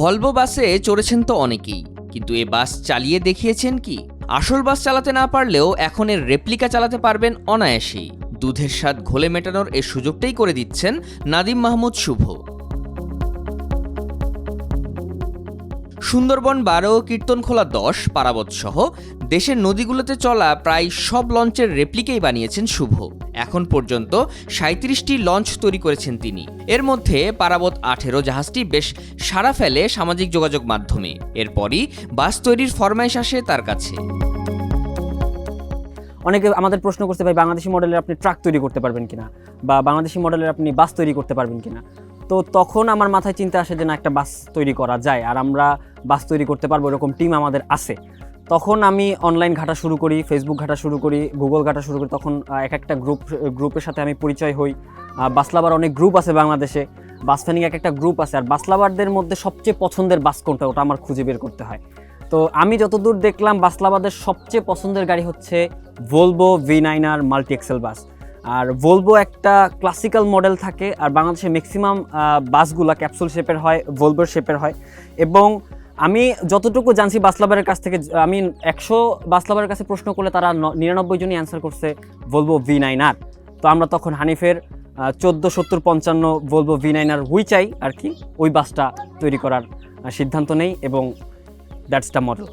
Volvo বাসে চড়েছেন তো অনেকেই, কিন্তু এ বাস চালিয়ে দেখিয়েছেন কি? আসল বাস চালাতে না পারলেও এখন এর রেপ্লিকা চালাতে পারবেন অনায়াসেই। দুধের স্বাদ ঘোলে মেটানোর এ সুযোগটাই করে দিচ্ছেন নাদিম মাহমুদ শুভ। সুন্দরবন বারো, কীর্তনখোলা দশ পারাবত সহ দেশের নদীগুলোতে চলা প্রায় সব লঞ্চের রেপ্লিকেই বানিয়েছেন শুভ। এখন পর্যন্ত সাঁত্রিশটি লঞ্চ তৈরি করেছেন তিনি। এর মধ্যে পারাবত আঠেরো জাহাজটি বেশ সাড়া ফেলে সামাজিক যোগাযোগ মাধ্যমে। এরপরই বাস তৈরির ফরমাইশ আসে তার কাছে। অনেকে আমাদের প্রশ্ন করতে ভাই বাংলাদেশি মডেলের আপনি ট্রাক তৈরি করতে পারবেন কিনা? বা বাংলাদেশি মডেলের আপনি বাস তৈরি করতে পারবেন কিনা? তো তখন আমার মাথায় চিন্তা আসে যে না, একটা বাস তৈরি করা যায় আর আমরা বাস তৈরি করতে পারব, এরকম টিম আমাদের আছে। তখন আমি অনলাইন ঘাটা শুরু করি ফেসবুক ঘাটা শুরু করি গুগল ঘাটা শুরু করি, তখন এক একটা গ্রুপ গ্রুপের সাথে আমি পরিচয় হই। বাসলাবার অনেক গ্রুপ আছে বাংলাদেশে। বাস ফ্যানিং এক একটা গ্রুপ আছে আর বাসলাবারদের মধ্যে সবচেয়ে পছন্দের বাস কোনটা, ওটা আমার খুঁজে বের করতে হয়। তো আমি যতদূর দেখলাম বাসলাবাদের সবচেয়ে পছন্দের গাড়ি হচ্ছে Volvo V nine R multi axle bus. আর ভলভো একটা ক্লাসিক্যাল মডেল থাকে, আর বাংলাদেশে ম্যাক্সিমাম বাসগুলো ক্যাপসুল শেপের হয় ভলভোর শেপের হয়। এবং আমি যতটুকু জানছি বাসলাবারের কাছ থেকে, আমি একশো বাসলাবারের কাছে প্রশ্ন করলে তারা নিরানব্বই জনই অ্যান্সার করছে ভলভো ভি নাইন আর তো আমরা তখন হানিফের চোদ্দ, সত্তর, পঞ্চান্ন ভলভো ভি নাইন আর হুই চাই, আর কি, ওই বাসটা তৈরি করার সিদ্ধান্ত নেই, এবং দ্যাটস দ্য মডেল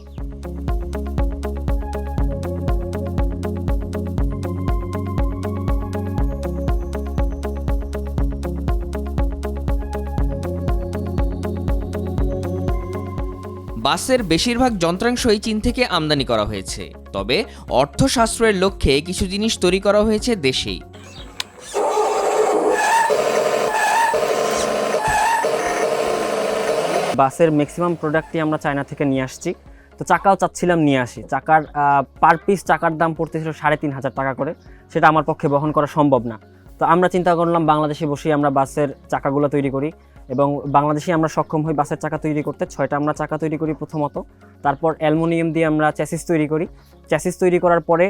বাসের বেশিরভাগ যন্ত্রাংশই চীন থেকে আমদানি করা হয়েছে। তবে অর্থ সাশ্রয়ের লক্ষ্যে কিছু জিনিস তৈরি করা হয়েছে দেশেই। বাসের ম্যাক্সিমাম প্রোডাক্টই আমরা চায়না থেকে নিয়ে আসছি। তো চাকাও চাচ্ছিলাম নিয়ে আসি। চাকার পার পিস চাকার দাম পড়তেছিল সাড়ে তিন হাজার টাকা করে। সেটা আমার পক্ষে বহন করা সম্ভব না। তো আমরা চিন্তা করলাম বাংলাদেশে বসেই আমরা বাসের চাকাগুলো তৈরি করি। এবং বাংলাদেশে আমরা সক্ষম হই বাসের চাকা তৈরি করতে। ছয়টা আমরা চাকা তৈরি করি প্রথমত। তারপর অ্যালুমিনিয়াম দিয়ে আমরা চ্যাসিস তৈরি করি। চ্যাসিস তৈরি করার পরে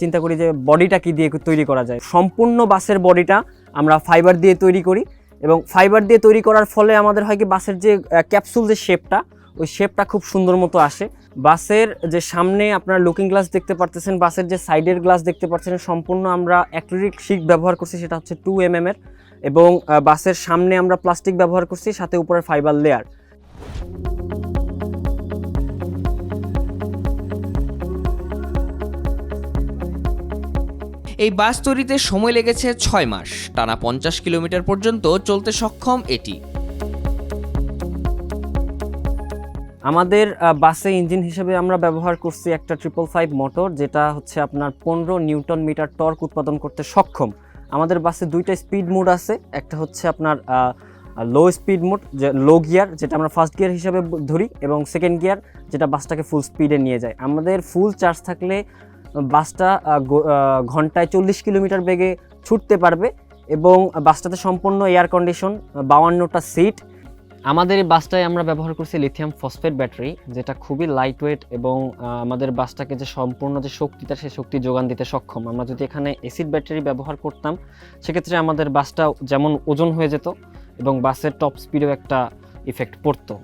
চিন্তা করি যে বডিটা কি দিয়ে তৈরি করা যায়। সম্পূর্ণ বাসের বডিটা আমরা ফাইবার দিয়ে তৈরি করি এবং ফাইবার দিয়ে তৈরি করার ফলে আমাদের হয় কি বাসের যে ক্যাপসুল যে শেপটা ওই শেপটা খুব সুন্দর মতো আসে। বাসের যে সামনে আপনার লুকিং গ্লাস দেখতে পারতেছেন, বাসের যে সাইডের গ্লাস দেখতে পাচ্ছেন সম্পূর্ণ আমরা অ্যাক্রিলিক শিট ব্যবহার করছি, সেটা হচ্ছে টু এম এর এবং বাসের সামনে আমরা প্লাস্টিক ব্যবহার করছি সাথে উপরে ফাইবার লেয়ার। এই বাস তৈরিতে সময় লেগেছে ছয় মাস। টানা পঞ্চাশ কিলোমিটার পর্যন্ত চলতে সক্ষম এটি। আমাদের বাসে ইঞ্জিন হিসেবে আমরা ব্যবহার করছি একটা ট্রিপল ফাইভ মোটর যেটা হচ্ছে আপনার পনেরো নিউটন মিটার টর্ক উৎপাদন করতে সক্ষম। আমাদের বাসে দুইটা স্পিড মোড আছে। একটা হচ্ছে আপনার লো স্পিড মোড যে লো গিয়ার যেটা আমরা ফার্স্ট গিয়ার হিসাবে ধরি, এবং সেকেন্ড গিয়ার যেটা বাসটাকে ফুল স্পিডে নিয়ে যায়। আমাদের ফুল চার্জ থাকলে বাসটা ঘন্টায় চল্লিশ কিলোমিটার বেগে ছুটতে পারবে, এবং বাসটাতে সম্পূর্ণ এয়ার কন্ডিশন বাউান্নটা সিট আমাদের এই বাসটায় আমরা ব্যবহার করছি লিথিয়াম ফসফেট ব্যাটারি যেটা খুবই লাইটওয়েট এবং আমাদের বাসটাকে যে সম্পূর্ণ যে শক্তিটা সেই শক্তি যোগান দিতে সক্ষম। আমরা যদি এখানে এসিড ব্যাটারি ব্যবহার করতাম, সেক্ষেত্রে আমাদের বাসটা যেমন ওজন হয়ে যেত এবং বাসের টপ স্পিডেও একটা ইফেক্ট পড়তো।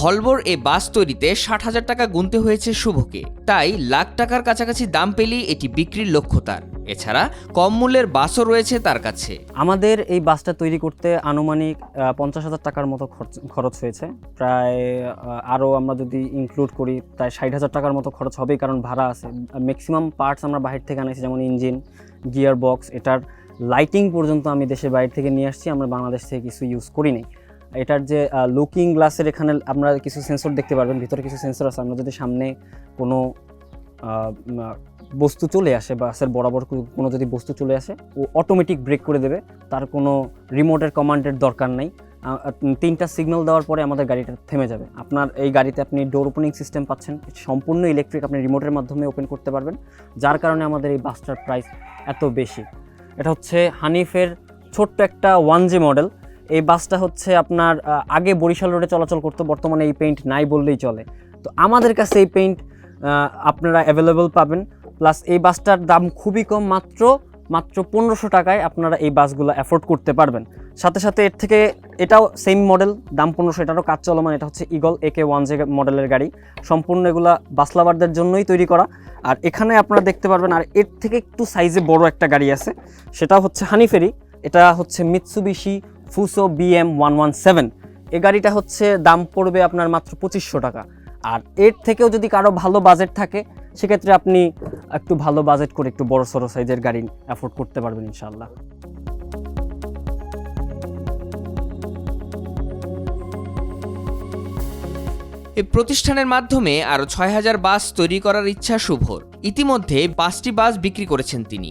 ভলভোর এ বাস তৈরিতে ষাট হাজার টাকা গুনতে হয়েছে শুভকে। তাই লাখ টাকার কাছাকাছি দাম পেলেই এটি বিক্রির লক্ষ্য তার। এছাড়া কম মূল্যের বাসও রয়েছে তার কাছে। আমাদের এই বাসটা তৈরি করতে আনুমানিক পঞ্চাশ হাজার টাকার মতো খরচ- হয়েছে। প্রায় আরও আমরা যদি ইনক্লুড করি, প্রায় ষাট হাজার টাকার মতো খরচ হবেই কারণ ভাড়া আছে। ম্যাক্সিমাম পার্টস আমরা বাইরে থেকে আনাইছি যেমন ইঞ্জিন গিয়ার বক্স এটার লাইটিং পর্যন্ত আমি দেশের বাইরে থেকে নিয়ে আসছি, আমরা বাংলাদেশ থেকে কিছু ইউজ করি নাই এটার যে লুকিং গ্লাসের এখানে আপনারা কিছু সেন্সর দেখতে পারবেন, ভিতরে কিছু সেন্সর আছে। আমরা যদি সামনে কোনো বস্তু চলে আসে বাসের বরাবর কোনো যদি বস্তু চলে আসে, ও অটোমেটিক ব্রেক করে দেবে। তার কোনো রিমোটের কমান্ডের দরকার নেই। তিনটা সিগন্যাল দেওয়ার পরে আমাদের গাড়িটা থেমে যাবে। আপনার এই গাড়িতে আপনি ডোর ওপেনিং সিস্টেম পাচ্ছেন। সম্পূর্ণ ইলেকট্রিক আপনি রিমোটের মাধ্যমে ওপেন করতে পারবেন। যার কারণে আমাদের এই বাসটার প্রাইস এত বেশি। এটা হচ্ছে হানিফের ছোট্ট একটা ওয়ান জে মডেল এই বাসটা হচ্ছে আপনার আগে বরিশাল রোডে চলাচল করতো, বর্তমানে এই পেইন্ট নাই বললেই চলে। তো আমাদের কাছে এই পেইন্ট আপনারা অ্যাভেলেবল পাবেন। প্লাস এই বাসটার দাম খুবই কম, মাত্র মাত্র পনেরোশো টাকায় আপনারা এই বাসগুলো অ্যাফোর্ড করতে পারবেন। সাথে সাথে এর থেকে এটাও সেম মডেল দাম পনেরোশো, এটারও কাজ চলমান, এটা হচ্ছে eagle A K one J মডেলের গাড়ি। সম্পূর্ণ এগুলা বাস লাভারদের জন্যই তৈরি করা। আর এখানে আপনারা দেখতে পারবেন, আর এর থেকে একটু সাইজে বড় একটা গাড়ি আছে সেটা হচ্ছে হানিফেরি এটা হচ্ছে Mitsubishi Fuso BM one one seven এই গাড়িটা হচ্ছে, দাম পড়বে আপনার মাত্র পঁচিশশো টাকা। আর এর থেকেও যদি কারও ভালো বাজেট থাকে, সেক্ষেত্রে আপনি একটু ভালো বাজেট করে একটু বড় সড়ো সাইজের গাড়ি অ্যাফোর্ড করতে পারবেন ইনশাল্লাহ এই প্রতিষ্ঠানের মাধ্যমে আরও ছয় হাজার বাস তৈরি করার ইচ্ছা শুভর ইতিমধ্যে পাঁচটি বাস বিক্রি করেছেন তিনি।